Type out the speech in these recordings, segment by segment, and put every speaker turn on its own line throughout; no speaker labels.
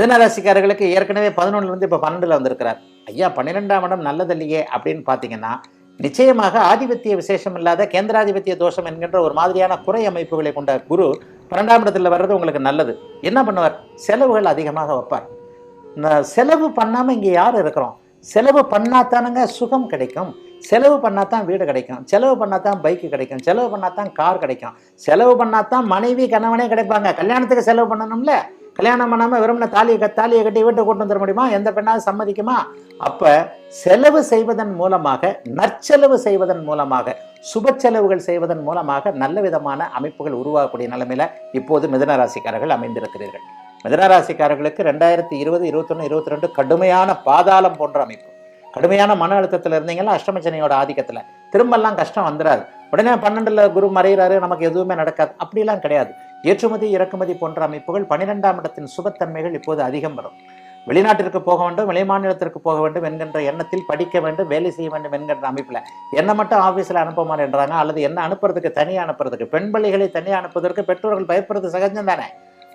மிதனராசிக்காரர்களுக்கு ஏற்கனவே பதினொன்றுலேருந்து இப்போ பன்னெண்டுல வந்திருக்கிறார். ஐயா பன்னிரெண்டாம் இடம் நல்லதில்லையே அப்படின்னு பார்த்தீங்கன்னா நிச்சயமாக ஆதிபத்திய விசேஷம் இல்லாத கேந்திராதிபத்திய தோஷம் என்கின்ற ஒரு மாதிரியான குறை அமைப்புகளை கொண்ட குரு பன்னெண்டாம் இடத்துல வர்றது உங்களுக்கு நல்லது. என்ன பண்ணுவார்? செலவுகள் அதிகமாக வைப்பார். இந்த செலவு பண்ணாமல் இங்கே யார் இருக்கிறோம்? செலவு பண்ணாதானுங்க சுகம் கிடைக்கும். செலவு பண்ணாதான் வீடு கிடைக்கும். செலவு பண்ணாதான் பைக்கு கிடைக்கும். செலவு பண்ணாதான் கார் கிடைக்கும். செலவு பண்ணாதான் மனைவி கணவனே கிடைப்பாங்க. கல்யாணத்துக்கு செலவு பண்ணணும்ல? கல்யாணம் பண்ணாமல் வெறும்ன தாலியை க- தாலியை கட்டி வீட்டை கொண்டு வந்துட முடியுமா? எந்த பெண்ணாவது சம்மதிக்குமா? அப்போ செலவு செய்வதன் மூலமாக நற்செலவு செய்வதன் மூலமாக சுப செலவுகள் செய்வதன் மூலமாக நல்ல விதமான அமைப்புகள் உருவாகக்கூடிய நிலைமையில் இப்போது மிதன ராசிக்காரர்கள் அமைந்திருக்கிறீர்கள். மிதன ராசிக்காரர்களுக்கு ரெண்டாயிரத்தி இருபது இருபத்தொன்று இருபத்தி ரெண்டு கடுமையான பாதாளம் போன்ற அமைப்பு. கடுமையான மன அழுத்தத்தில் இருந்தீங்கன்னா அஷ்டமச்சனையோட ஆதிக்கத்தில் திரும்பெல்லாம் கஷ்டம் வந்துடாது உடனே பன்னெண்டுல குரு மறைகிறாரு நமக்கு எதுவுமே நடக்காது. அப்படிலாம் கிடையாது. ஏற்றுமதி இறக்குமதி போன்ற அமைப்புகள் பன்னிரெண்டாம் இடத்தின் சுபத்தன்மைகள் இப்போது அதிகம் வரும். வெளிநாட்டிற்கு போக வேண்டும் வெளிமாநிலத்திற்கு போக வேண்டும் என்கின்ற எண்ணத்தில் படிக்க வேண்டும் வேலை செய்ய வேண்டும் என்கின்ற அமைப்பில் என்ன மட்டும் ஆஃபீஸில் அனுப்புமா மாட்டேன்றாங்க அல்லது என்ன அனுப்புறதுக்கு தனியாக அனுப்புறதுக்கு பெண் பிள்ளைகளை தனியாக அனுப்புவதற்கு பெற்றோர்கள் பயப்படுறது சகஜம் தானே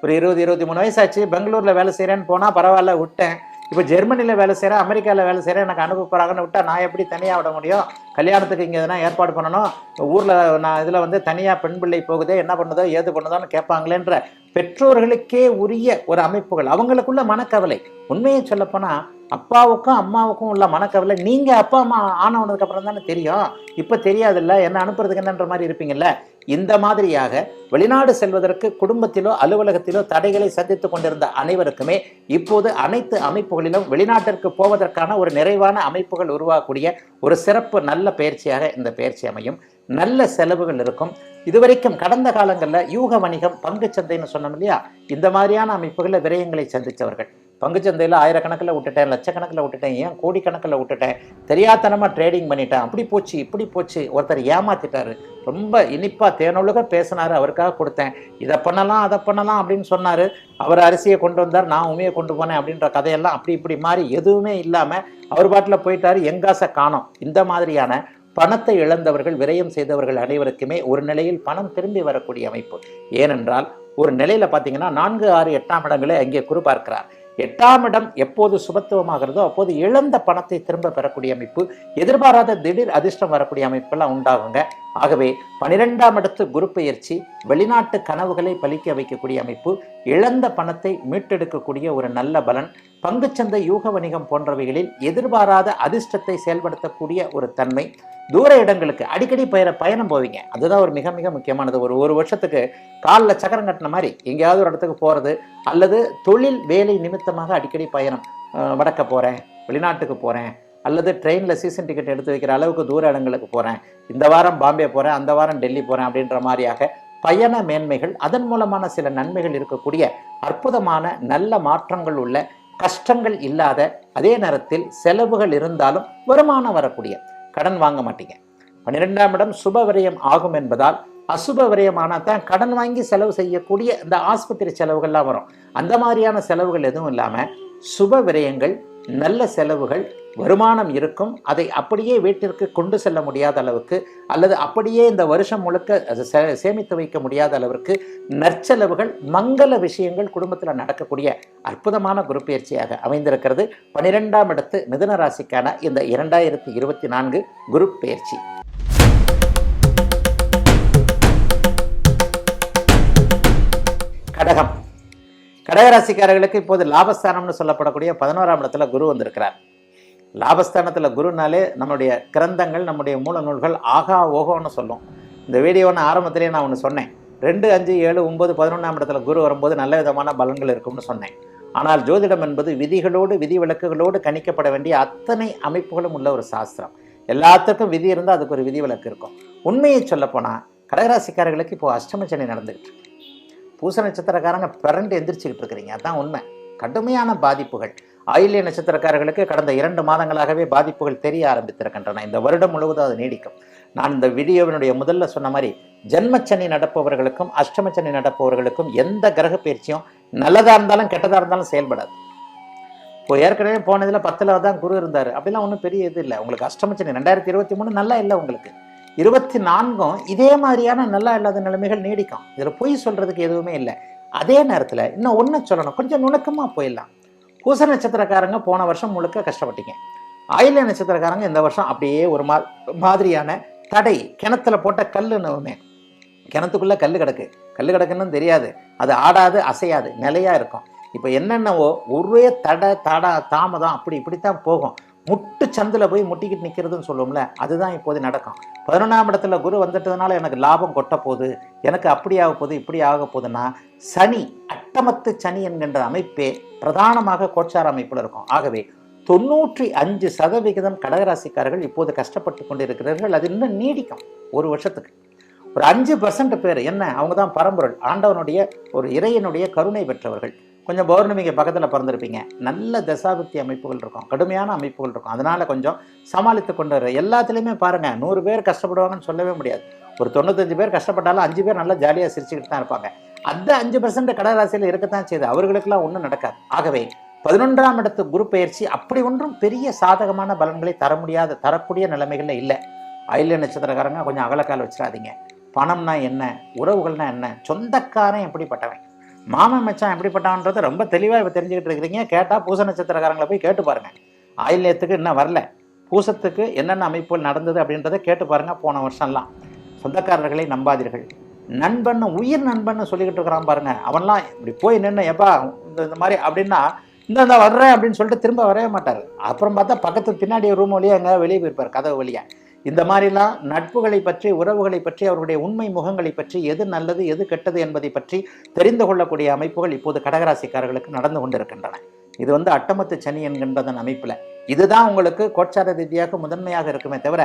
ஒரு இருபது இருபத்தி மூணு வயசாச்சு பெங்களூரில் வேலை செய்கிறேன்னு போனால் பரவாயில்ல விட்டேன். இப்போ ஜெர்மனியில் வேலை செய்கிறேன் அமெரிக்காவில் வேலை செய்கிறேன் எனக்கு அனுப்ப போகிறாங்கன்னு விட்டா நான் எப்படி தனியாக விட முடியும்? கல்யாணத்துக்கு இங்கே எதனா ஏற்பாடு பண்ணணும்? ஊரில் நான் இதில் வந்து தனியாக பெண் பிள்ளை போகுதே என்ன பண்ணுதோ ஏது பண்ணுதோன்னு கேட்பாங்களேன்ற பெற்றோர்களுக்கே உரிய ஒரு அமைப்புகள் அவங்களுக்குள்ள மனக்கவலை. உண்மையை சொல்லப்போனால் அப்பாவுக்கும் அம்மாவுக்கும் உள்ள மனக்கவலை நீங்கள் அப்பா அம்மா ஆனவனதுக்கு அப்புறம் தானே தெரியும். இப்போ தெரியாதுல்ல என்ன அனுப்புறதுக்கு என்னன்ற மாதிரி இருப்பீங்கல்ல? இந்த மாதிரியாக வெளிநாடு செல்வதற்கு குடும்பத்திலோ அலுவலகத்திலோ தடைகளை சந்தித்து கொண்டிருந்த அனைவருக்குமே இப்போது அனைத்து அமைப்புகளிலும் வெளிநாட்டிற்கு போவதற்கான ஒரு நிறைவான அமைப்புகள் உருவாகக்கூடிய ஒரு சிறப்பு நல்ல பயிற்சியாக இந்த பயிற்சி அமையும். நல்ல செலவுகள் இருக்கும். இதுவரைக்கும் கடந்த காலங்களில் யூக வணிகம் பங்குச்சந்தைன்னு சொன்னோம் இல்லையா? இந்த மாதிரியான அமைப்புகளில் விரயங்களை சந்தித்தவர்கள். பங்குச்சந்தையில் ஆயிரக்கணக்கில் விட்டுட்டேன் லட்சக்கணக்கில் விட்டுட்டேன் ஏன் கோடிக்கணக்கில் விட்டுட்டேன்? தெரியாதனமாக ட்ரேடிங் பண்ணிட்டேன். அப்படி போச்சு இப்படி போச்சு. ஒருத்தர் ஏமாத்திட்டாரு. ரொம்ப இனிப்பாக தேனொழுக பேசினார் அவருக்காக கொடுத்தேன். இதை பண்ணலாம் அதை பண்ணலாம் அப்படின்னு சொன்னார். அவர் அரிசியை கொண்டு வந்தார் நான் உமையை கொண்டு போனேன் அப்படின்ற கதையெல்லாம் அப்படி இப்படி மாறி எதுவுமே இல்லாமல் அவர் பாட்டில் போயிட்டார் எங்காசை காணோம். இந்த மாதிரியான பணத்தை இழந்தவர்கள் விரயம் செய்தவர்கள் அனைவருக்குமே ஒரு நிலையில் பணம் திரும்பி வரக்கூடிய அமைப்பு. ஏனென்றால் ஒரு நிலையில் பார்த்தீங்கன்னா நான்கு ஆறு எட்டாம் இடங்களை அங்கே குறிப்பார்க்கிறார் எட்டாம் இடம் எப்போது சுபத்துவமாகிறதோ அப்போது இழந்த பணத்தை திரும்ப பெறக்கூடிய அமைப்பு எதிர்பாராத திடீர் அதிர்ஷ்டம் வரக்கூடிய அமைப்பெல்லாம் உண்டாகுங்க. ஆகவே பனிரெண்டாம் இடத்து குரு பெயர்ச்சி வெளிநாட்டு கனவுகளை பலிக்க வைக்கக்கூடிய அமைப்பு இழந்த பணத்தை மீட்டெடுக்கக்கூடிய ஒரு நல்ல பலன் பங்குச்சந்தை யூக வணிகம் போன்றவைகளில் எதிர்பாராத அதிர்ஷ்டத்தை செயல்படுத்தக்கூடிய ஒரு தன்மை தூர இடங்களுக்கு அடிக்கடி பயிர பயணம் போவீங்க. அதுதான் ஒரு மிக மிக முக்கியமானது. ஒரு ஒரு வருஷத்துக்கு காலில் சக்கரம் கட்டின மாதிரி எங்கேயாவது ஒரு இடத்துக்கு போகிறது அல்லது தொழில் வேலை நிமித்தமாக அடிக்கடி பயணம் வடக்க போகிறேன் வெளிநாட்டுக்கு போகிறேன் அல்லது ட்ரெயினில் சீசன் டிக்கெட் எடுத்து வைக்கிற அளவுக்கு தூர இடங்களுக்கு போகிறேன் இந்த வாரம் பாம்பே போகிறேன் அந்த வாரம் டெல்லி போகிறேன் அப்படின்ற மாதிரியாக பயண மேன்மைகள் அதன் மூலமான சில நன்மைகள் இருக்கக்கூடிய அற்புதமான நல்ல மாற்றங்கள் உள்ள கஷ்டங்கள் இல்லாத அதே நேரத்தில் செலவுகள் இருந்தாலும் வருமானம் வரக்கூடிய கடன் வாங்க மாட்டீங்க. பன்னிரெண்டாம் இடம் சுப விரயம் ஆகும் என்பதால் அசுப விரயமானால் தான் கடன் வாங்கி செலவு செய்யக்கூடிய இந்த ஆஸ்பத்திரி செலவுகள்லாம் வரும். அந்த மாதிரியான செலவுகள் எதுவும் இல்லாமல் சுப விரயங்கள் நல்ல செலவுகள் வருமானம் இருக்கும். அதை அப்படியே வீட்டிற்கு கொண்டு செல்ல முடியாத அளவுக்கு அல்லது அப்படியே இந்த வருஷம் முழுக்க அது சே- சேமித்து வைக்க முடியாத அளவிற்கு நற்செலவுகள் மங்கள விஷயங்கள் குடும்பத்தில் நடக்கக்கூடிய அற்புதமான குரு பயிற்சியாக அமைந்திருக்கிறது. பனிரெண்டாம் இடத்து மிதுன ராசிக்கான இந்த இரண்டாயிரத்தி இருபத்தி நான்கு குரு பயிற்சி கடகம். கடகராசிக்காரர்களுக்கு இப்போது லாபஸ்தானம்னு சொல்லப்படக்கூடிய பதினோராம் இடத்துல குரு வந்திருக்கிறார். லாபஸ்தானத்தில் குருனாலே நம்முடைய கிரந்தங்கள் நம்முடைய மூல நூல்கள் ஆகா ஓகோன்னு சொல்லும். இந்த வீடியோ நான் ஆரம்பத்திலே நான் ஒன்று சொன்னேன். ரெண்டு அஞ்சு ஏழு ஒன்பது பதினொன்றாம் இடத்துல குரு வரும்போது நல்ல விதமான பலன்கள் இருக்கும்னு சொன்னேன். ஆனால் ஜோதிடம் என்பது விதிகளோடு விதி விலக்குகளோடு கணிக்கப்பட வேண்டிய அத்தனை அமைப்புகளும் உள்ள ஒரு சாஸ்திரம். எல்லாத்துக்கும் விதி இருந்தால் அதுக்கு ஒரு விதி விலக்கு இருக்கும். உண்மையை சொல்லப்போனால் கடகராசிக்காரர்களுக்கு இப்போது அஷ்டமச்சனி நடந்துகிட்டு இருக்கு. பூச நட்சத்திரக்காரங்க பிறண்டு எந்திரிச்சுக்கிட்டு இருக்கிறீங்க. அதான் உண்மை. கடுமையான பாதிப்புகள். ஆயில்ய நட்சத்திரக்காரர்களுக்கு கடந்த இரண்டு மாதங்களாகவே பாதிப்புகள் தெரிய ஆரம்பித்திருக்கின்றன. இந்த வருடம் முழுவதும் அது நீடிக்கும். நான் இந்த வீடியோவினுடைய முதல்ல சொன்ன மாதிரி ஜென்மச்சனி நடப்பவர்களுக்கும் அஷ்டமச்சனி நடப்பவர்களுக்கும் எந்த கிரக பயிற்சியும் நல்லதாக இருந்தாலும் கெட்டதாக இருந்தாலும் செயல்படாது. இப்போ ஏற்கனவே போனதில் பத்தில் தான் குரு இருந்தார். அப்படிலாம் ஒன்றும் பெரிய இது இல்லை. உங்களுக்கு அஷ்டமச்சனி ரெண்டாயிரத்தி இருபத்தி மூணு நல்லா இல்லை உங்களுக்கு. இருபத்தி நான்கும் இதே மாதிரியான நல்லா இல்லாத நிலைமைகள் நீடிக்கும். இதில் பொய் சொல்கிறதுக்கு எதுவுமே இல்லை. அதே நேரத்தில் இன்னும் ஒன்று சொல்லணும். கொஞ்சம் நுணுக்கமாக போயிடலாம். பூச நட்சத்திரக்காரங்க போன வருஷம் முழுக்க கஷ்டப்பட்டீங்க. ஆயில நட்சத்திரக்காரங்க இந்த வருஷம் அப்படியே ஒரு மா மாதிரியான தடை கிணத்துல போட்ட கல்லுன்னுமே கிணத்துக்குள்ளே கல் கிடக்கு. கல் கிடக்குன்னு தெரியாது. அது ஆடாது அசையாது நிலையாக இருக்கும். இப்போ என்னென்னவோ ஒரே தடை தடா தாமதம் அப்படி இப்படித்தான் போகும். முட்டு சந்தில் போய் முட்டிக்கிட்டு நிற்கிறதுன்னு சொல்லுவோம்ல அதுதான் இப்போது நடக்கும். பதினொன்றாம் இடத்துல குரு வந்துட்டதுனால எனக்கு லாபம் கொட்ட போகுது. எனக்கு அப்படி ஆக போகுது இப்படி ஆக போகுதுன்னா சனி அட்டமத்து சனி என்கின்ற அமைப்பே பிரதானமாக கோச்சார அமைப்பில் இருக்கும். ஆகவே தொண்ணூற்றி அஞ்சு சதவிகிதம் கடகராசிக்காரர்கள் இப்போது கஷ்டப்பட்டு கொண்டிருக்கிறார்கள். அது இன்னும் நீடிக்கும் ஒரு வருஷத்துக்கு. ஒரு அஞ்சு பர்சன்ட் பேர் என்ன? அவங்க தான் பரம்பொருள். ஆண்டவனுடைய ஒரு இறையனுடைய கருணை பெற்றவர்கள். கொஞ்சம் பௌர்ணமிக்கு பக்கத்தில் பிறந்திருப்பீங்க. நல்ல தசாபக்தி அமைப்புகள் இருக்கும். கடுமையான அமைப்புகள் இருக்கும். அதனால் கொஞ்சம் சமாளித்து கொண்டு வர எல்லாத்துலேயுமே பாருங்கள் நூறு பேர் கஷ்டப்படுவாங்கன்னு சொல்லவே முடியாது. ஒரு தொண்ணூத்தஞ்சு பேர் கஷ்டப்பட்டாலும் அஞ்சு பேர் நல்லா ஜாலியாக சிரிச்சுக்கிட்டு தான் இருப்பாங்க. அந்த அஞ்சு பர்சன்ட் கடகராசியில் இருக்கத்தான் செய்யுது அவர்களுக்கெல்லாம் ஒன்றும் நடக்காது. ஆகவே பதினொன்றாம் இடத்து குரு பயிற்சி அப்படி ஒன்றும் பெரிய சாதகமான பலன்களை தர முடியாத தரக்கூடிய நிலைமைகளில் இல்லை. அயில நட்சத்திரக்காரங்க கொஞ்சம் அகலக்கால் வச்சிடாதீங்க. பணம்னா என்ன உறவுகள்னா என்ன சொந்தக்காரன் எப்படிப்பட்டவன்? மாமன் மச்சான் எப்படிப்பட்டான்றதை ரொம்ப தெளிவாக இப்போ தெரிஞ்சுக்கிட்டு இருக்கிறீங்க. கேட்டால் பூச நட்சத்திரக்காரங்களை போய் கேட்டு பாருங்க. ஆயில்யத்துக்கு இன்னும் வரல. பூசத்துக்கு என்னென்ன அமைப்புகள் நடந்தது அப்படின்றத கேட்டு பாருங்கள் போன வருஷம்லாம். சொந்தக்காரர்களை நம்பாதீர்கள். நண்பன் உயிர் நண்பன் சொல்லிக்கிட்டு இருக்கிறான் பாருங்க. அவன்லாம் இப்படி போய் நின்று எப்பா இந்த இந்த மாதிரி அப்படின்னா இந்த இந்த வர்றேன் அப்படின்னு சொல்லிட்டு திரும்ப வரவே மாட்டார். அப்புறம் பார்த்தா பக்கத்து பின்னாடி ரூம் வழியாக எங்கேயாவது வெளியே போயிருப்பார் கதவு வழியாக இந்த மாதிரிலாம் நட்புகளை பற்றி உறவுகளை பற்றி அவர்களுடைய உண்மை முகங்களை பற்றி எது நல்லது எது கெட்டது என்பதை பற்றி தெரிந்து கொள்ளக்கூடிய அமைப்புகள் இப்போது கடகராசிக்காரர்களுக்கு நடந்து கொண்டிருக்கின்றன. இது வந்து அட்டமத்து சனி என்கின்றதன் அமைப்பில். இதுதான் உங்களுக்கு கோச்சார ரீதியாக முதன்மையாக இருக்குமே தவிர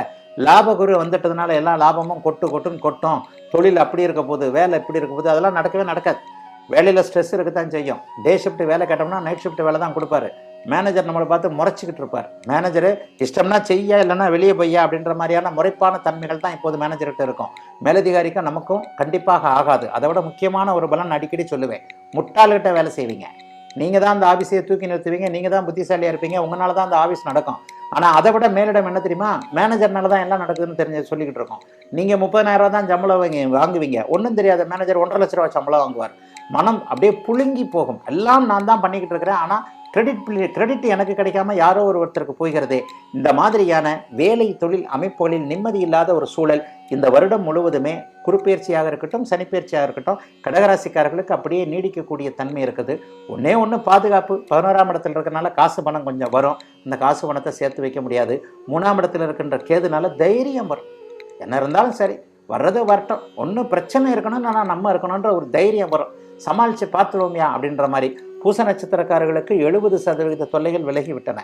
லாபகுரு வந்துட்டதுனால எல்லா லாபமும் கொட்டு கொட்டுன்னு கொட்டும். தொழில் அப்படி இருக்க போது வேலை இப்படி இருக்க போது அதெல்லாம் நடக்கவே நடக்காது. வேலையில் ஸ்ட்ரெஸ் இருக்கத்தான் செய்யும். டே ஷிஃப்ட் வேலை கேட்டோம்னா நைட் ஷிஃப்ட் வேலை தான் கொடுப்பாரு. மேனேஜர் நம்மளை பார்த்து முறைச்சிக்கிட்டு இருப்பார். மேனேஜரு இஷ்டம்னா செய்ய இல்லைன்னா வெளியே போய்யா அப்படின்ற மாதிரியான முறைப்பான தன்மைகள் தான் இப்போது மேனேஜர்கிட்ட இருக்கும். மேலதிகாரிக்கும் நமக்கும் கண்டிப்பாக ஆகாது. அதை விட முக்கியமான ஒரு பலன் அடிக்கடி சொல்லுவேன். முட்டாள்கிட்ட வேலை செய்வீங்க. நீங்கள் தான் அந்த ஆஃபீஸையை தூக்கி நிறுத்துவீங்க. நீங்கள் தான் புத்திசாலியாக இருப்பீங்க. உங்களால் தான் அந்த ஆஃபீஸ் நடக்கும். ஆனால் அதை விட மேலிடம் என்ன தெரியுமா? மேனேஜர்னால தான் எல்லாம் நடக்குதுன்னு தெரிஞ்சு சொல்லிக்கிட்டு இருக்கோம். நீங்கள் முப்பதாயிரரூவா தான் சம்பளம் வாங்கி வாங்குவீங்க. ஒன்றும் தெரியாத மேனேஜர் ஒன்றரை லட்ச ரூபா சம்பளம் வாங்குவார். மனம் அப்படியே புழுங்கி போகும். எல்லாம் நான் தான் பண்ணிக்கிட்டு இருக்கிறேன். ஆனால் கிரெடிட் கிரெடிட் எனக்கு கிடைக்காம யாரோ ஒரு ஒருத்தருக்கு போகிறதே இந்த மாதிரியான வேலை தொழில் அமைப்புகளில் நிம்மதி இல்லாத ஒரு சூழல் இந்த வருடம் முழுவதுமே குறுப்பெயர்ச்சியாக இருக்கட்டும் சனிப்பெயர்ச்சியாக இருக்கட்டும் கடகராசிக்காரர்களுக்கு அப்படியே நீடிக்கக்கூடிய தன்மை இருக்குது. ஒன்றே ஒன்று பாதுகாப்பு பதினோராம் இடத்துல இருக்கிறனால காசு பணம் கொஞ்சம் வரும். அந்த காசு பணத்தை சேர்த்து வைக்க முடியாது. மூணாம் இடத்துல இருக்கின்ற கேதுனால தைரியம் வரும். என்ன இருந்தாலும் சரி வர்றது வரட்டும். ஒன்றும் பிரச்சனை இருக்கணும் ஆனால் நம்ம இருக்கணுன்ற ஒரு தைரியம் வரும். சமாளித்து பார்த்துருவோம்யா அப்படின்ற மாதிரி. பூச நட்சத்திரக்காரர்களுக்கு எழுபது சதவீத தொல்லைகள் விலகிவிட்டன.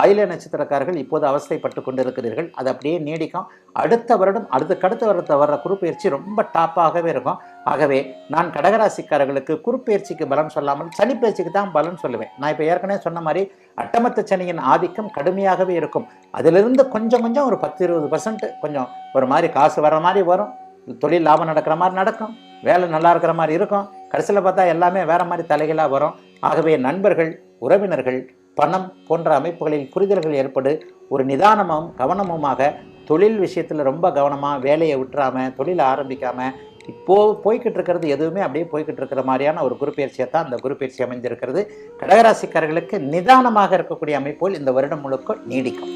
ஆயில நட்சத்திரக்காரர்கள் இப்போது அவஸ்தைப்பட்டு கொண்டிருக்கிறீர்கள். அது அப்படியே நீடிக்கும். அடுத்த வருடம் அடுத்தக்கடுத்த வருடத்தை வர்ற குறுப்பெயர்ச்சி ரொம்ப டாப்பாகவே இருக்கும். ஆகவே நான் கடகராசிக்காரர்களுக்கு குறுப்பெயர்ச்சிக்கு பலம் சொல்லாமல் சனிப்பெயர்ச்சிக்கு தான் பலம் சொல்லுவேன். நான் இப்போ ஏற்கனவே சொன்ன மாதிரி அட்டமத்த சனியின் ஆதிக்கம் கடுமையாகவே இருக்கும். அதிலிருந்து கொஞ்சம் கொஞ்சம் ஒரு பத்து இருபது பர்சன்ட் கொஞ்சம் ஒரு மாதிரி காசு வர மாதிரி வரும். தொழில் லாபம் நடக்கிற மாதிரி நடக்கும். வேலை நல்லா இருக்கிற மாதிரி இருக்கும். கடைசியில் பார்த்தா எல்லாமே வேற மாதிரி தலைகளாக வரும். ஆகவே நண்பர்கள் உறவினர்கள் பணம் போன்ற அமைப்புகளில் புரிதல்கள் ஏற்படு ஒரு நிதானமும் கவனமுமாக தொழில் விஷயத்தில் ரொம்ப கவனமாக வேலையை விட்டுறாமல் தொழிலை ஆரம்பிக்காமல் இப்போது போய்கிட்டு இருக்கிறது எதுவுமே அப்படியே போய்கிட்டு இருக்கிற மாதிரியான ஒரு குருப்பெயர்ச்சியை தான் அந்த குருப்பெயர்ச்சி அமைஞ்சிருக்கிறது கடகராசிக்காரர்களுக்கு நிதானமாக இருக்கக்கூடிய அமைப்புகள் இந்த வருடம் முழுக்க நீடிக்கும்.